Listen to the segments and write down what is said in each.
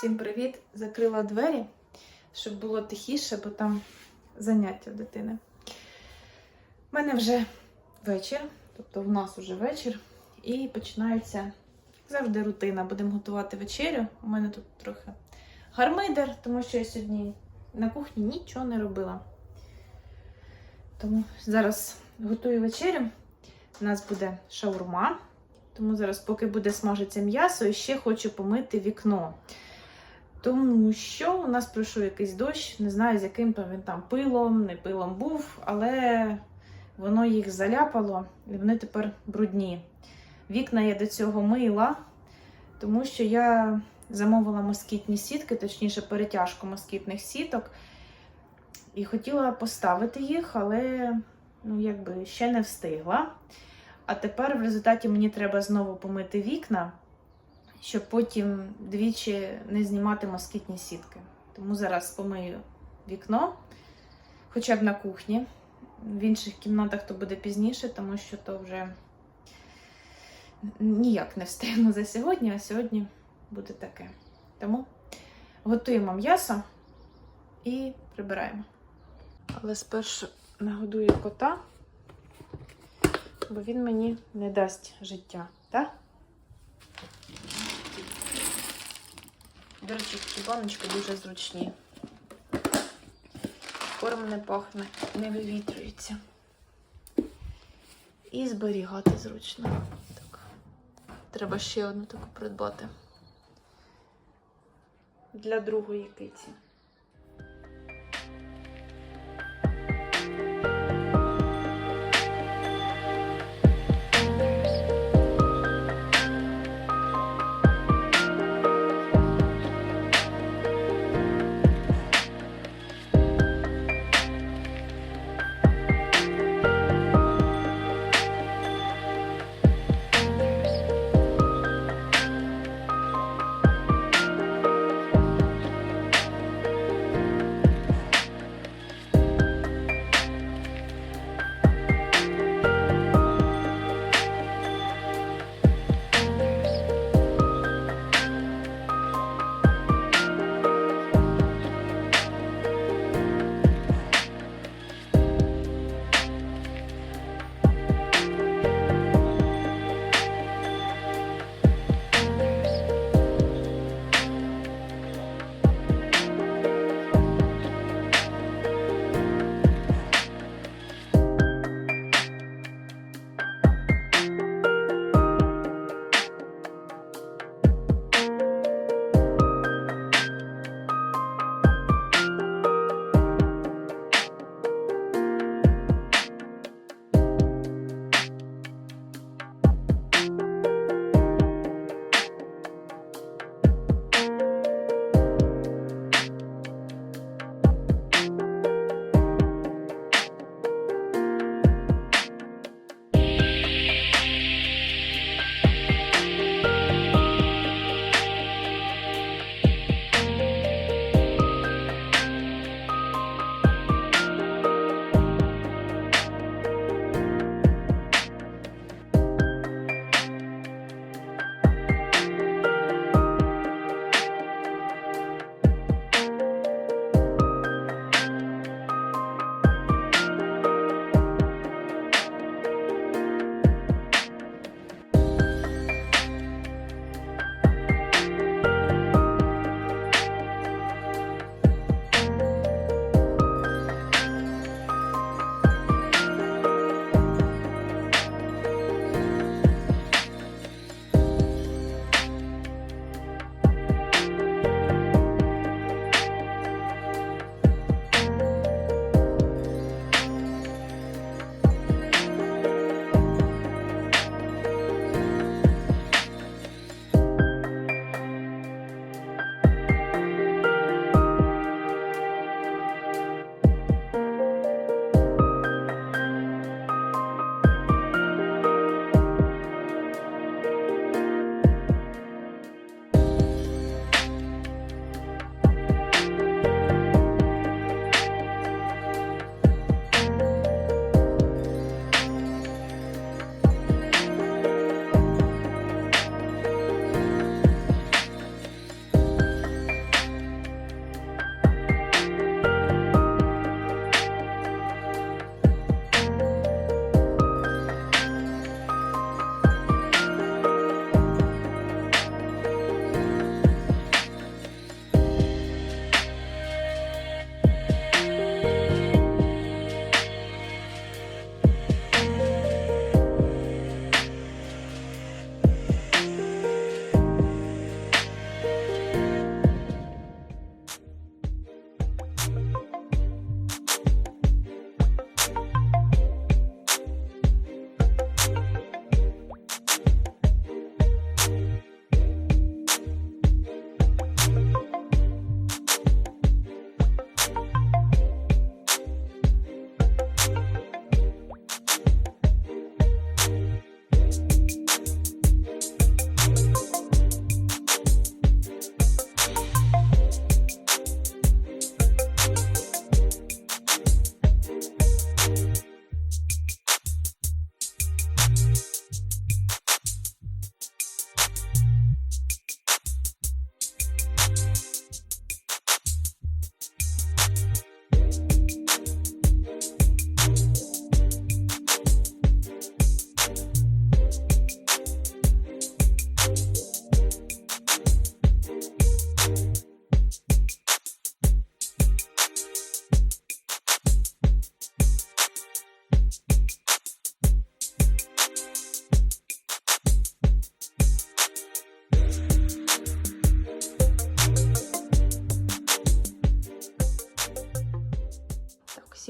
Всім привіт! Закрила двері, щоб було тихіше, бо там заняття дитини. У мене вже вечір, тобто в нас вже вечір, і починається завжди рутина. Будемо готувати вечерю. У мене тут трохи гармидер, тому що я сьогодні на кухні нічого не робила. Тому зараз готую вечерю. У нас буде шаурма. Тому зараз, поки буде смажитися м'ясо, і ще хочу помити вікно. Тому що у нас пройшов якийсь дощ, не знаю, з яким там він там пилом, не пилом був, але воно їх заляпало, і вони тепер брудні. Вікна я до цього мила, тому що я замовила москітні сітки, точніше, перетяжку москітних сіток. І хотіла поставити їх, але ну, якби ще не встигла. А тепер в результаті мені треба знову помити вікна, щоб потім двічі не знімати москітні сітки. Тому зараз помию вікно, хоча б на кухні. В інших кімнатах то буде пізніше, тому що то вже ніяк не встигну за сьогодні, а сьогодні буде таке. Тому готуємо м'ясо і прибираємо. Але спершу нагодую кота бо він мені не дасть життя, так? До речі, ці баночки дуже зручні. Корм не пахне, не вивітрюється. І зберігати зручно. Так. Треба ще одну таку придбати. Для другої киці.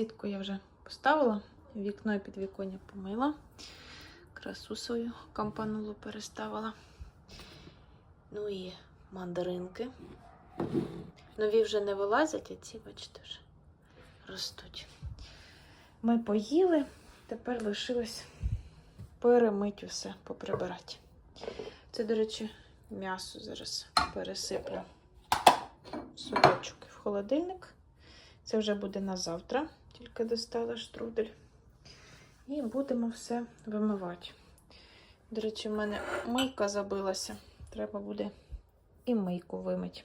Сітку я вже поставила, вікно і підвіконня помила. Красу свою кампанулу переставила. Ну і мандаринки. Нові вже не вилазять, а ці, бачите, вже ростуть. Ми поїли, тепер лишилось перемить усе, поприбирати. Це, до речі, м'ясо зараз пересиплю і в холодильник. Це вже буде на завтра, тільки достала штрудель. І будемо все вимивати. До речі, в мене мийка забилася. Треба буде і мийку вимити.